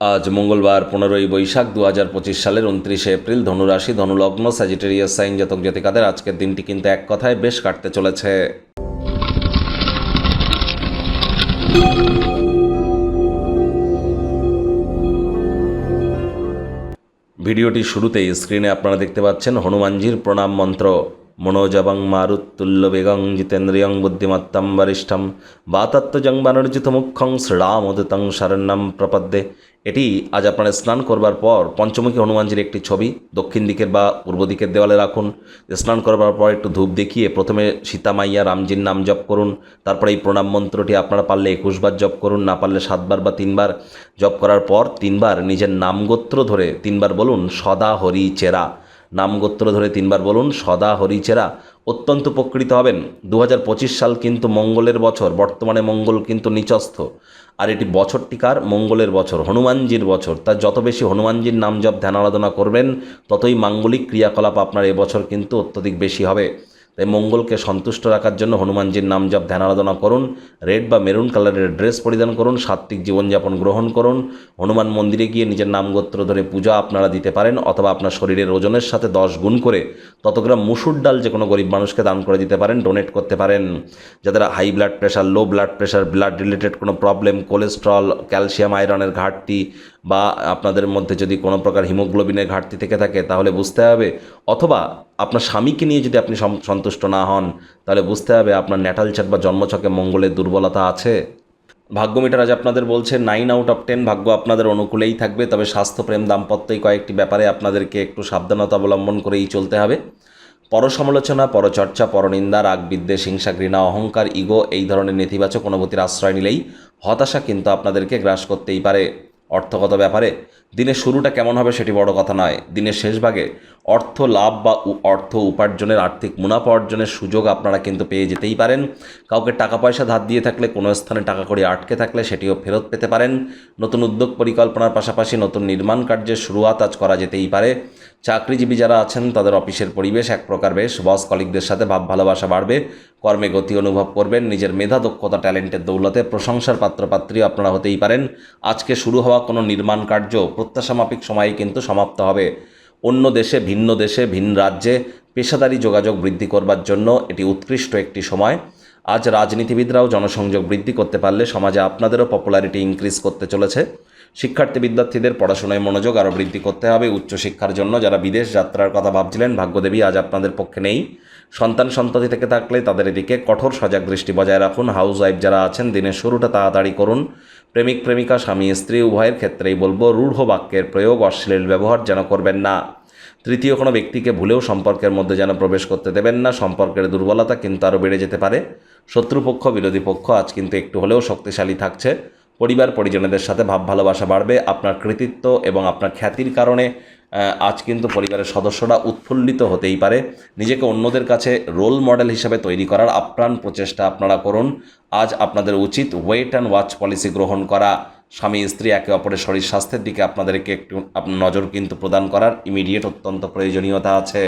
আজ মঙ্গলবার পনেরোই বৈশাখ দু হাজার পঁচিশ সালের উনত্রিশে এপ্রিল ধনুরাশি, ধনুলগ্ন স্যাজিটেরিয়াস সাইন জাতক জাতিকাদের আজকের দিনটি কিন্তু এক কথায় বেশ কাটতে চলেছে। ভিডিওটি শুরুতেই স্ক্রিনে আপনারা দেখতে পাচ্ছেন হনুমানজির প্রণাম মন্ত্র। মনোজবং মারুত্তুল্য বেগং জিতেন্দ্রিয়ং বুদ্ধিমত্তম বরিষ্ঠম। বাতাত্মজং বানর্জিত মুখ্যং শ্রীরামোদিতং শরণ্যম প্রপদ্যে। এটি আজ আপনারা স্নান করবার পর পঞ্চমুখী হনুমানজির একটি ছবি। দক্ষিণ দিকের বা পূর্ব দিকের দেওয়ালে রাখুন। স্নান করবার পর একটু ধূপ দেখিয়ে প্রথমে সীতামাইয়া রামজির নাম জপ করুন। তারপরে এই প্রণাম মন্ত্রটি আপনারা পারলে একুশবার জপ করুন, না পারলে সাতবার বা তিনবার জপ করার পর তিনবার নিজের নামগোত্র ধরে তিনবার বলুন, সদা হরি চেরা। নামগোত্র ধরে তিনবার বলুন, সদা হরিচেরা। অত্যন্ত উপকৃত হবেন। দু হাজার পঁচিশ সাল কিন্তু মঙ্গলের বছর, বর্তমানে মঙ্গল কিন্তু নিচস্থ। আর এটি বছরটিকার মঙ্গলের বছর, হনুমানজির বছর। তা যত বেশি হনুমানজির নাম জপ ধ্যান আরাধনা করবেন, ততই মাঙ্গলিক ক্রিয়াকলাপ আপনার এবছর কিন্তু অত্যধিক বেশি হবে। তাই মঙ্গলকে সন্তুষ্ট রাখার জন্য হনুমানজির নাম জপ, ধ্যান আরাধনা করুন। রেড বা মেরুন কালারের ড্রেস পরিধান করুন, সাত্ত্বিক জীবনযাপন গ্রহণ করুন। হনুমান মন্দিরে গিয়ে নিজের নামগোত্র ধরে পূজা আপনারা দিতে পারেন অথবা আপনার শরীরের ওজনের সাথে দশ গুণ করে তত গ্রাম মুসুর ডাল যে কোনো গরিব মানুষকে দান করে দিতে পারেন ডোনেট করতে পারেন। যাদের high blood pressure low blood pressure blood related কোনো প্রবলেম কোলেস্ট্রল ক্যালসিয়াম আয়রনের ঘাটতি বা আপনাদের মধ্যে যদি কোনো প্রকার হিমোগ্লোবিনের ঘাটতি থেকে থাকে, তাহলে বুঝতে হবে। অথবা আপনার স্বামীকে নিয়ে যদি আপনি সন্তুষ্ট না হন, তাহলে বুঝতে হবে আপনার ন্যাটাল চার্ট বা জন্মছকে মঙ্গলের দুর্বলতা আছে। ভাগ্য মিটার আজ আপনাদের বলছে নাইন আউট অফ টেন ভাগ্য আপনাদের অনুকূলেই থাকবে, তবে স্বাস্থ্য প্রেম দাম্পত্য এই কয়েকটি ব্যাপারে আপনাদেরকে একটু সাবধানতা অবলম্বন করেই চলতে হবে। পরসমালোচনা, পরচর্চা, পরনিন্দা রাগ বিদ্বেষ হিংসা, ঘৃণা, অহংকার, ইগো, এই ধরনের নেতিবাচক অনুভূতির আশ্রয় নিলেই হতাশা কিন্তু আপনাদেরকে গ্রাস করতেই পারে। অর্থগত ব্যাপারে দিনের শুরুটা কেমন হবে সেটি বড় কথা নয়। দিনের শেষ ভাগে অর্থ লাভ বা অর্থ উপার্জনের আর্থিক মুনাফা অর্জনের সুযোগ আপনারা কিন্তু পেয়ে যেতেই পারেন। কাউকে টাকা পয়সা ধার দিয়ে থাকলে, কোনো স্থানে টাকা করে আটকে থাকলে সেটিও ফেরত পেতে পারেন। নতুন উদ্যোগ পরিকল্পনার পাশাপাশি নতুন নির্মাণ কার্যের শুরুয়াত আজ করা যেতেই পারে। চাকরিজীবী যারা আছেন, তাদের অফিসের পরিবেশ এক প্রকার বেশ। বস কলিকদের সাথে ভাব ভালোবাসা বাড়বে। কর্মে গতি অনুভব করবেন। নিজের মেধা, দক্ষতা, ট্যালেন্টের দৌলতে প্রশংসার পাত্রপাত্রী আপনারা হতেই পারেন। আজকে শুরু হওয়া কোনো নির্মাণ কার্য প্রত্যাশামাফিক সময়ে কিন্তু সমাপ্ত হবে। অন্য দেশে, ভিন্ন দেশে, ভিন্ন রাজ্যে পেশাদারি যোগাযোগ বৃদ্ধি করবার জন্য এটি উৎকৃষ্ট একটি সময়। আজ রাজনীতিবিদরাও জনসংযোগ বৃদ্ধি করতে পারলে সমাজে আপনাদেরও পপুলারিটি ইনক্রিজ করতে চলেছে। শিক্ষার্থী বিদ্যার্থীদের পড়াশোনায় মনোযোগ আরও বৃদ্ধি করতে হবে উচ্চশিক্ষার জন্য। যারা বিদেশ যাত্রার কথা ভাবছিলেন, ভাগ্যদেবী আজ আপনাদের পক্ষে নেই। সন্তান সন্ততি থেকে থাকলে তাদের এদিকে কঠোর সজাগ দৃষ্টি বজায় রাখুন। হাউস ওয়াইফ যারা আছেন, দিনের শুরুটা তাড়াতাড়ি করুন। প্রেমিক, প্রেমিকা, স্বামী, স্ত্রী, উভয়ের ক্ষেত্রেই বলব, রূঢ় বাক্যের প্রয়োগ, অশ্লীল ব্যবহার যেন করবেন না। তৃতীয় কোনো ব্যক্তিকে ভুলেও সম্পর্কের মধ্যে যেন প্রবেশ করতে দেবেন না। সম্পর্কের দুর্বলতা কিন্তু আরও বেড়ে যেতে পারে। শত্রুপক্ষ, বিরোধী পক্ষ আজ কিন্তু একটু হলেও শক্তিশালী থাকছে। পরিবার, পরিজনদের সাথে ভাব ভালোবাসা বাড়বে। আপনার কৃতিত্ব এবং আপনার খ্যাতির কারণে আজ কিন্তু পরিবারের সদস্যরা উৎফুল্লিত হতেই পারে। নিজেকে অন্যদের কাছে রোল মডেল হিসাবে তৈরি করার আপ্রাণ প্রচেষ্টা আপনারা করুন। আজ আপনাদের উচিত ওয়েট অ্যান্ড ওয়াচ পলিসি গ্রহণ করা। স্বামী, স্ত্রী একে অপরের শরীর স্বাস্থ্যের দিকে আপনাদেরকে একটু নজর কিন্তু প্রদান করার ইমিডিয়েট অত্যন্ত প্রয়োজনীয়তা আছে।